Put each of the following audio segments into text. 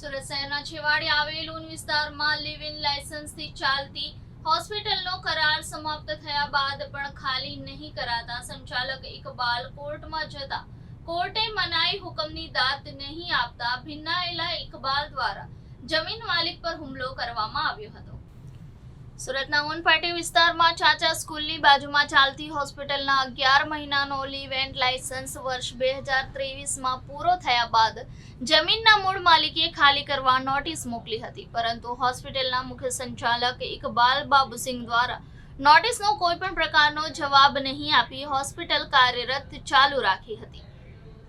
સુરત શહેરના છેવાડે આવેલ ઉન વિસ્તારમાં લિવ ઇન લાયસન્સથી ચાલતી હોસ્પિટલનો કરાર સમાપ્ત થયા બાદ પણ ખાલી નહીં કરાતા સંચાલક ઇકબાલ કોર્ટમાં જતા કોર્ટે મનાઈ હુકમની દાદ નહીં આપતા ભિન્નાયેલા ઇકબાલ દ્વારા જમીન માલિક પર હુમલો કરવામાં આવ્યો હતો. સુરતના ઉનપાટી વિસ્તારમાં ચાચા સ્કૂલની બાજુમાં ચાલતી હોસ્પિટલના અગિયાર મહિનાનો લીવ લાયસન્સ વર્ષ બે હજાર ત્રેવીસમાં પૂરો થયા બાદ જમીનના મૂળ માલિકે ખાલી કરવા નોટિસ મોકલી હતી. પરંતુ હોસ્પિટલના મુખ્ય સંચાલક ઇકબાલ બાબુસિંહ દ્વારા નોટિસનો કોઈ પણ પ્રકારનો જવાબ નહીં આપી હોસ્પિટલ કાર્યરત ચાલુ રાખી હતી.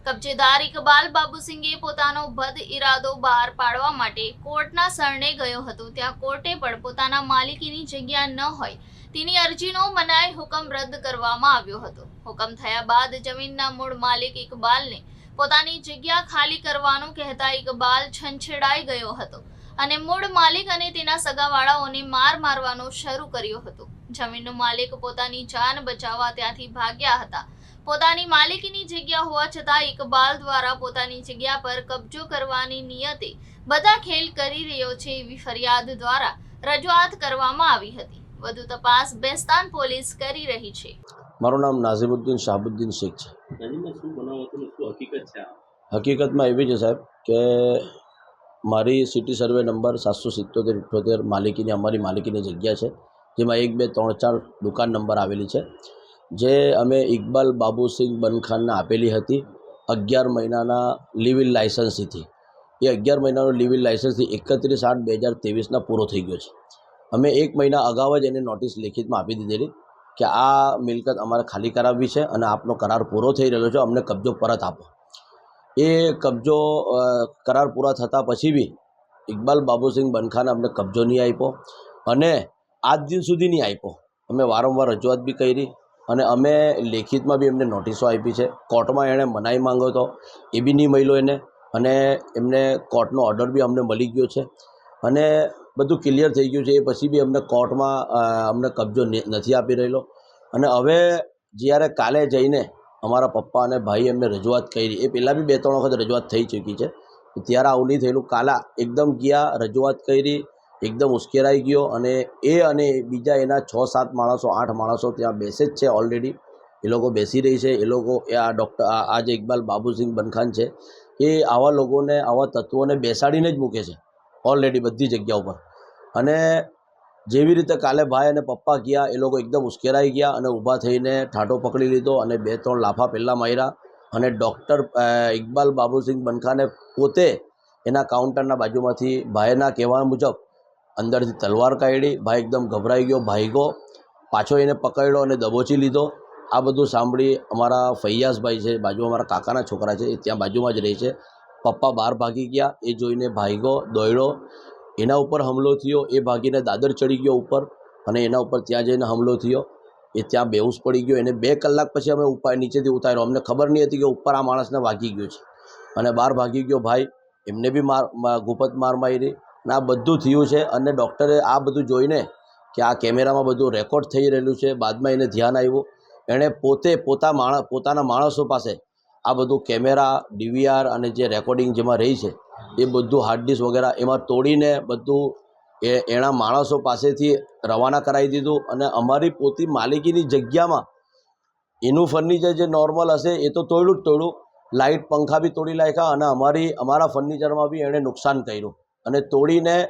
કબજેદાર ઇકબાલ બાબુસિંગે પોતાનો બદ ઇરાદો બહાર પાડવા માટે કોર્ટના શરણે ગયો હતો. ત્યાં કોર્ટે પણ પોતાના માલિકીની જગ્યા ન હોય તેની અરજીનો મનાઈ હુકમ રદ કરવામાં આવ્યો હતો. હુકમ થયા બાદ જમીનના મૂળ માલિક ઇકબાલને પોતાની જગ્યા ખાલી કરવાનું કહેતા ઇકબાલ છંછેડાઈ ગયો હતો અને મૂળ માલિક અને તેના સગાવાળાઓને માર મારવાનો શરૂ કર્યો હતો. જમીનનો માલિક પોતાની જાન બચાવવા ત્યાંથી ભાગ્યા હતા. પોતાની માલિકીની જગ્યા હોવા છતાં ઇકબાલ દ્વારા પોતાની જગ્યા પર કબજો કરવાની નિયતે બધા ખેલ કરી રહ્યો છે એવી ફરિયાદ દ્વારા રજૂઆત કરવામાં આવી હતી. વધુ તપાસ બેસ્તાન પોલીસ કરી રહી છે. મારું નામ નાઝિમુદ્દીન શાહબુદ્દીન શેખ છે. હકીકતમાં એવી છે સાહેબ કે મારી સિટી સર્વે નંબર સાતસો સિત્તોતેર ઇઠ્ઠોતેર માલિકીની અમારી માલિકીની જગ્યા છે. જેમાં એક બે ત્રણ ચાર દુકાન નંબર આવેલી છે. જે અમે ઇકબાલ બાબુસિંહ બનખાનને આપેલી હતી અગિયાર મહિનાના લીવ ઇન લાયસન્સથી. એ અગિયાર મહિનાનો લીવ ઇન લાયસન્સથી એકત્રીસ આઠ બે હજાર ત્રેવીસના પૂરો થઈ ગયો છે. અમે એક મહિના અગાઉ જ એને નોટિસ લેખિતમાં આપી દીધેલી કે આ મિલકત અમારે ખાલી કરાવવી છે અને આપનો કરાર પૂરો થઈ રહ્યો છે, અમને કબજો પરત આપો. એ કબજો કરાર પૂરા થતાં પછી બી ઇકબાલ બાબુસિંહ બનખાને અમને કબજો નહીં આપ્યો અને આજ દિન સુધી નહીં આપ્યો. અમે વારંવાર રજૂઆત બી કરી અને અમે લેખિતમાં બી એમને નોટિસો આપી છે. કોર્ટમાં એણે મનાઈ માંગ્યો હતો એ બી નહીં મળ્યો એને. અને એમને કોર્ટનો ઓર્ડર બી અમને મળી ગયો છે. અને બધું ક્લિયર થઈ ગયું છે. એ પછી બી અમને કોર્ટમાં અમને કબજો નથી આપી રહેલો. અને હવે જ્યારે કાલે જઈને અમારા પપ્પા અને ભાઈ એમને રજૂઆત કરી, એ પહેલાં બી બે ત્રણ વખત રજૂઆત થઈ ચૂકી છે. ત્યારે આવું નહીં થયેલું. કાલા એકદમ ગયા, રજૂઆત કરી એકદમ ઉશ્કેરાઈ ગયો અને એ અને બીજા એના છ, સાત માણસો, આઠ માણસો ત્યાં બેસે જ છે ઓલરેડી એ લોકો બેસી રહી છે. એ લોકો, એ આ ડૉક્ટર આ જે ઇકબાલ બાબુસિંહ બનખાન છે, એ આવા લોકોને, આવા તત્વોને બેસાડીને જ મૂકે છે ઓલરેડી બધી જગ્યા ઉપર. અને જેવી રીતે કાલે ભાઈ અને પપ્પા ગયા, એ લોકો એકદમ ઉશ્કેરાઈ ગયા અને ઊભા થઈને ઠાઠો પકડી લીધો અને બે, ત્રણ લાફા પહેલાં માર્યા અને ડૉક્ટર ઇકબાલ બાબુસિંહ બનખાને પોતે એના કાઉન્ટરના બાજુમાંથી ભાઈના કહેવા મુજબ અંદરથી તલવાર કાઢી, ભાઈ એકદમ ગભરાઈ ગયો, ભાઈગો, પાછો એને પકડ્યો અને દબોચી લીધો. આ બધું સાંભળી અમારા ફૈયાસભાઈ છે, બાજુ અમારા કાકાના છોકરા છે, એ ત્યાં બાજુમાં જ રહે છે. પપ્પા બહાર ભાગી ગયા, એ જોઈને ભાઈગો દોડ્યો એના ઉપર હુમલો થયો, એ ભાગીને દાદર ચડી ગયો ઉપર અને એના ઉપર ત્યાં જઈને હુમલો થયો. એ ત્યાં બેહોશ પડી ગયો. એને બે કલાક પછી અમે ઉપર નીચેથી ઉતાર્યો. અમને ખબર નહીં હતી કે ઉપર આ માણસને વાગી ગયો છે. અને બહાર ભાગી ગયો ભાઈ, એમને બી માર, ગુપત માર મારી. અને આ બધું થયું છે અને ડૉક્ટરે આ બધું જોઈને કે આ કેમેરામાં બધું રેકોર્ડ થઈ રહેલું છે. બાદમાં એને ધ્યાન આવ્યું. એણે પોતે પોતા માણસ પોતાના માણસો પાસે આ બધું કેમેરા, ડીવીઆર અને જે રેકોર્ડિંગ જેમાં રહી છે, એ બધું હાર્ડ ડિસ્ક વગેરે એમાં તોડીને બધું એ, એના માણસો પાસેથી રવાના કરાવી દીધું. અને અમારી પોતી માલિકીની જગ્યામાં એનું ફર્નિચર જે નોર્મલ હશે એ તો તોડ્યું જ તોડ્યું લાઇટ પંખા બી તોડી નાખ્યા અને અમારી, અમારા ફર્નિચરમાં બી એણે નુકસાન કર્યું. અને તોડીને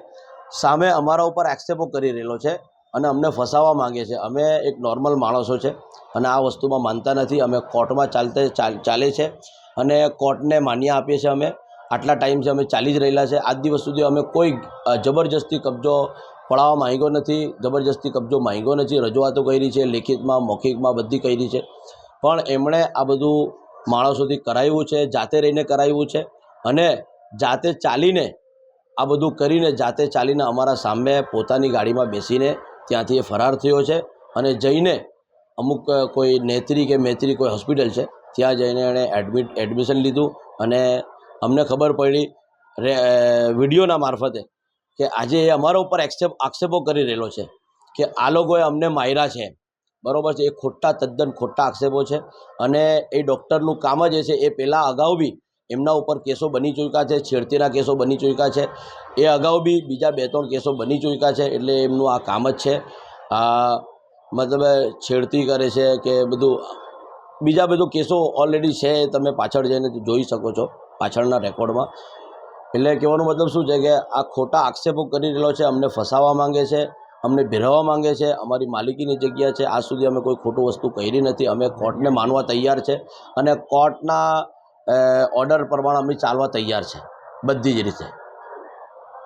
સામે અમારા ઉપર એક્સેપો કરી રહેલો છે અને અમને ફસાવવા માગે છે. અમે એક નોર્મલ માણસો છે અને આ વસ્તુમાં માનતા નથી. અમે કોર્ટમાં ચાલતે ચાલ- છે અને કોર્ટને માન્ય આપીએ છીએ અમે. આટલા ટાઈમથી અમે ચાલી જ રહેલા છે. આજ દિવસ સુધી અમે કોઈ જબરજસ્તી કબજો પડાવવા માંગ્યો નથી. જબરજસ્તી કબજો માંગ્યો નથી. રજૂઆતો કરી છે, લેખિતમાં, મૌખિકમાં બધી કરી છે. પણ એમણે આ બધું માણસોથી કરાવ્યું છે, જાતે રહીને કરાવ્યું છે અને જાતે ચાલીને આ બધું કરીને જાતે ચાલીને અમારા સામે પોતાની ગાડીમાં બેસીને ત્યાંથી એ ફરાર થયો છે અને જઈને અમુક કોઈ નેત્રી કે મેત્રી કોઈ હોસ્પિટલ છે, ત્યાં જઈને એણે એડમિટ, એડમિશન લીધું અને અમને ખબર પડી રે વિડીયોના મારફતે કે આજે એ અમારા ઉપર એક્સેપ આક્ષેપો કરી રહેલો છે કે આ લોકોએ અમને માર્યા છે. બરોબર છે, એ ખોટા તદ્દન ખોટા આક્ષેપો છે અને એ ડૉક્ટરનું કામ જ એ છે, એ પહેલાં અગાઉ બી એમના ઉપર કેસો બની ચૂક્યા છે, છેડતીના કેસો બની ચૂક્યા છે. એ અગાઉ બી બીજા બે ત્રણ કેસો બની ચૂક્યા છે, એટલે એમનું આ કામ જ છે. મતલબ છેડતી કરે છે કે બધું, બીજા બધું કેસો ઓલરેડી છે, તમે પાછળ જઈને જોઈ શકો છો, પાછળના રેકોર્ડમાં. એટલે કહેવાનો મતલબ શું છે કે આ ખોટા આક્ષેપો કરી રહેલો છે, અમને ફસાવવા માંગે છે, અમને ભેરવવા માંગે છે, અમારી માલિકીની જગ્યા છે, આજ સુધી અમે કોઈ ખોટું વસ્તુ કરી નથી, અમે કોર્ટને માનવા તૈયાર છે. અને કોર્ટના ઓર્ડર પ્રમાણે અમે ચાલવા તૈયાર છે. બધી જ રીતે.